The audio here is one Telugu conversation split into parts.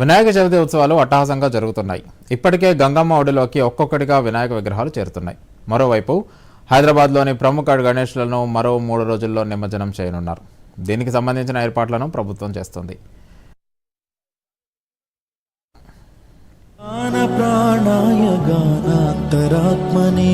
వినాయక చవితి ఉత్సవాలు అట్టహాసంగా జరుగుతున్నాయి. ఇప్పటికే గంగమ్మ ఒడిలోకి ఒక్కొక్కటిగా వినాయక విగ్రహాలు చేరుతున్నాయి. మరోవైపు హైదరాబాద్లోని ప్రముఖ గణేష్లను మరో మూడు రోజుల్లో నిమజ్జనం చేయనున్నారు. దీనికి సంబంధించిన ఏర్పాట్లను ప్రభుత్వం చేస్తుంది. గాన ప్రాణాయ గానాంతరాత్మనే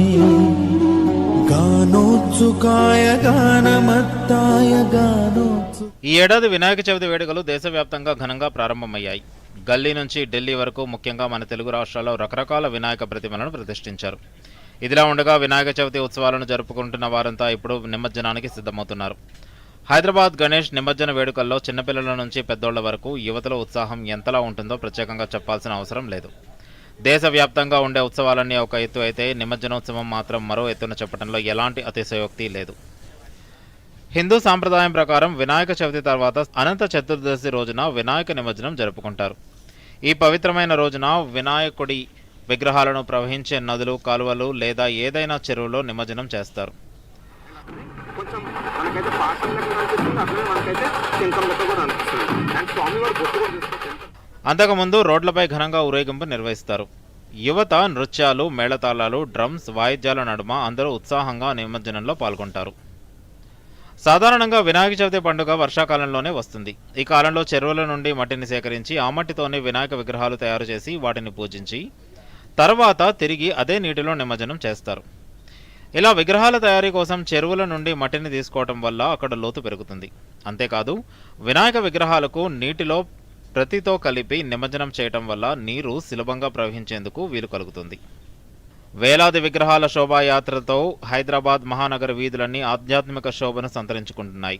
గానోత్సుకాయ గానమత్తాయ గానోత్సు ఈ ఏడాది వినాయక చవితి వేడుకలు దేశవ్యాప్తంగా ఘనంగా ప్రారంభమయ్యాయి. గల్లీ నుంచి ఢిల్లీ వరకు ముఖ్యంగా మన తెలుగు రాష్ట్రాల్లో రకరకాల వినాయక ప్రతిమలను ప్రతిష్ఠించారు. ఇదిలా ఉండగా వినాయక చవితి ఉత్సవాలను జరుపుకుంటున్న వారంతా ఇప్పుడు నిమజ్జనానికి సిద్ధమవుతున్నారు. హైదరాబాద్ గణేష్ నిమజ్జన వేడుకల్లో చిన్నపిల్లల నుంచి పెద్దోళ్ళ వరకు యువతలో ఉత్సాహం ఎంతలా ఉంటుందో ప్రత్యేకంగా చెప్పాల్సిన అవసరం లేదు. దేశవ్యాప్తంగా ఉండే ఉత్సవాలన్నీ ఒక ఎత్తు అయితే నిమజ్జనోత్సవం మాత్రం మరో ఎత్తున చెప్పడంలో ఎలాంటి అతిశయోక్తి లేదు. హిందూ సాంప్రదాయం ప్రకారం వినాయక చవితి తర్వాత అనంత చతుర్దశి రోజున వినాయక నిమజ్జనం జరుపుకుంటారు. ఈ పవిత్రమైన రోజున వినాయకుడి విగ్రహాలను ప్రవహించే నదులు కాలువలు లేదా ఏదైనా చెరువులో నిమజ్జనం చేస్తారు. కొంచెం మనకైతే మనకైతే కూడా అనిపిస్తుంది. అంతకుముందు రోడ్లపై ఘనంగా ఊరేగింపు నిర్వహిస్తారు. యువత నృత్యాలు మేళతాళాలు డ్రమ్స్ వాయిద్యాల నడుమ అందరూ ఉత్సాహంగా నిమజ్జనంలో పాల్గొంటారు. సాధారణంగా వినాయక చవితి పండుగ వర్షాకాలంలోనే వస్తుంది. ఈ కాలంలో చెరువుల నుండి మట్టిని సేకరించి ఆ మట్టితోనే వినాయక విగ్రహాలు తయారు చేసి వాటిని పూజించి తర్వాత తిరిగి అదే నీటిలో నిమజ్జనం చేస్తారు. ఇలా విగ్రహాల తయారీ కోసం చెరువుల నుండి మట్టిని తీసుకోవటం వల్ల అక్కడ లోతు పెరుగుతుంది. అంతేకాదు వినాయక విగ్రహాలకు నీటిలో ప్రతితో కలిపి నిమజ్జనం చేయటం వల్ల నీరు సులభంగా ప్రవహించేందుకు వీలు కలుగుతుంది. వేలాది విగ్రహాల శోభాయాత్రతో హైదరాబాద్ మహానగర వీధులన్నీ ఆధ్యాత్మిక శోభను సంతరించుకుంటున్నాయి.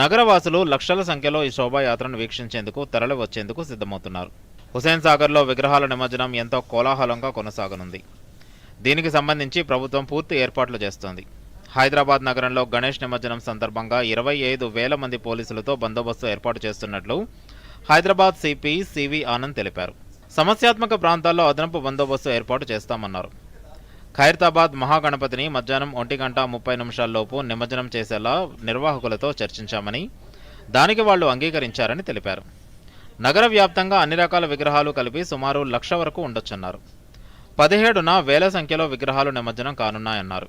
నగరవాసులు లక్షల సంఖ్యలో ఈ శోభాయాత్రను వీక్షించేందుకు తరలి వచ్చేందుకు సిద్ధమవుతున్నారు. హుసేన్ సాగర్లో విగ్రహాల నిమజ్జనం ఎంతో కోలాహలంగా కొనసాగనుంది. దీనికి సంబంధించి ప్రభుత్వం పూర్తి ఏర్పాట్లు చేస్తోంది. హైదరాబాద్ నగరంలో గణేష్ నిమజ్జనం సందర్భంగా ఇరవై ఐదు వేల మంది పోలీసులతో బందోబస్తు ఏర్పాటు చేస్తున్నట్లు హైదరాబాద్ సిపి సివి ఆనంద్ తెలిపారు. సమస్యాత్మక ప్రాంతాల్లో అదనపు బందోబస్తు ఏర్పాటు చేస్తామన్నారు. ఖైరతాబాద్ మహాగణపతిని మధ్యాహ్నం ఒంటి గంట ముప్పై నిమిషాల్లోపు నిమజ్జనం చేసేలా నిర్వాహకులతో చర్చించామని దానికి వాళ్ళు అంగీకరించారని తెలిపారు. నగర వ్యాప్తంగా అన్ని రకాల విగ్రహాలు కలిపి సుమారు లక్ష వరకు ఉండొచ్చన్నారు. పదిహేడున వేల సంఖ్యలో విగ్రహాలు నిమజ్జనం కానున్నాయన్నారు.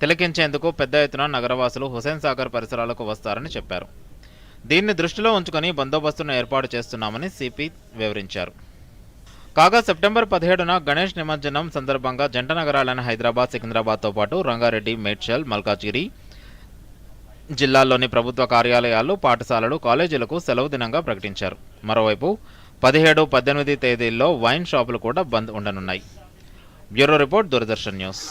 తిలకించేందుకు పెద్ద ఎత్తున నగరవాసులు హుసేన్ సాగర్ పరిసరాలకు వస్తారని చెప్పారు. దీన్ని దృష్టిలో ఉంచుకొని బందోబస్తును ఏర్పాటు చేస్తున్నామని సిపి వివరించారు. కాగా సెప్టెంబర్ పదిహేడున గణేష్ నిమజ్జనం సందర్భంగా జంట నగరాలైన హైదరాబాద్ సికింద్రాబాద్తో పాటు రంగారెడ్డి మేడ్చల్ మల్కాజిగిరి జిల్లాల్లోని ప్రభుత్వ కార్యాలయాలు పాఠశాలలు కాలేజీలకు సెలవు దినంగా ప్రకటించారు. మరోవైపు పదిహేడు పద్దెనిమిది తేదీల్లో వైన్ షాపులు కూడా bandh ఉండనున్నాయి. Bureau report Doordarshan news.